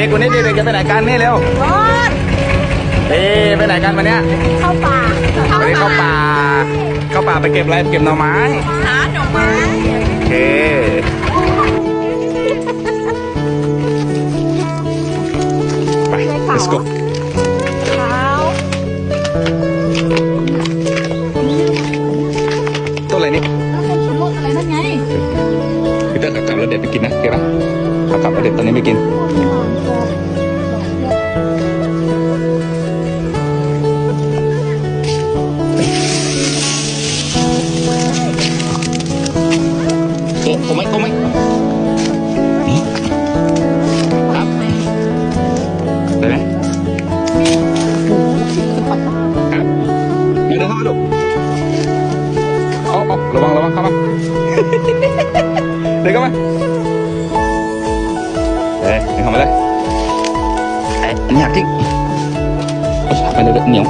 ด็กๆวันนี้เด็กๆจะไปไหนกันนี่เร็วรถเอ๊ะไปไหนกันวันเนี้ยเข้าป่าไปเข้าป่าเข้าป่าไปเก็บอะไรเก็บหน่อไม้หาหน่อไม้โอเคไป let's go เท้าต้นอะไรนี่แล้วคนชุดรถอะไรนั่นไงพี่เต้นเอากลับแล้วเด็ดไปกินนะเก็บปะเอากลับแล้วเด็ดตอนนี้ไม่กิน โอ้โอ้ไหมโอ้ไหมนี่ครับได้ไหมครับเดี๋ ยามาดูเอาเอาระวังระวังเข้ามาเดินเข้ามาเอ้ยามาเลยเอ้ยอันนี้หักทิ้งเอาฉากไปเดี๋ยวเดี๋ยวเหนียว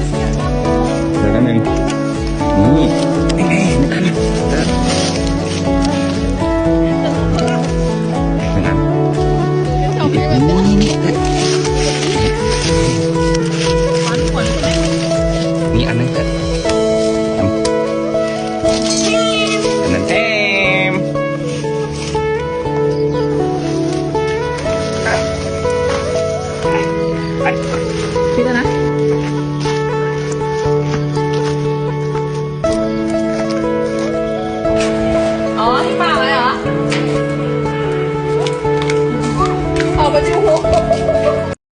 เดี๋ยวกันหนึ่งนี่นี่ไงนึ่งอันหนึ่งอันนี่นี่นี่นี่อันนึงเออ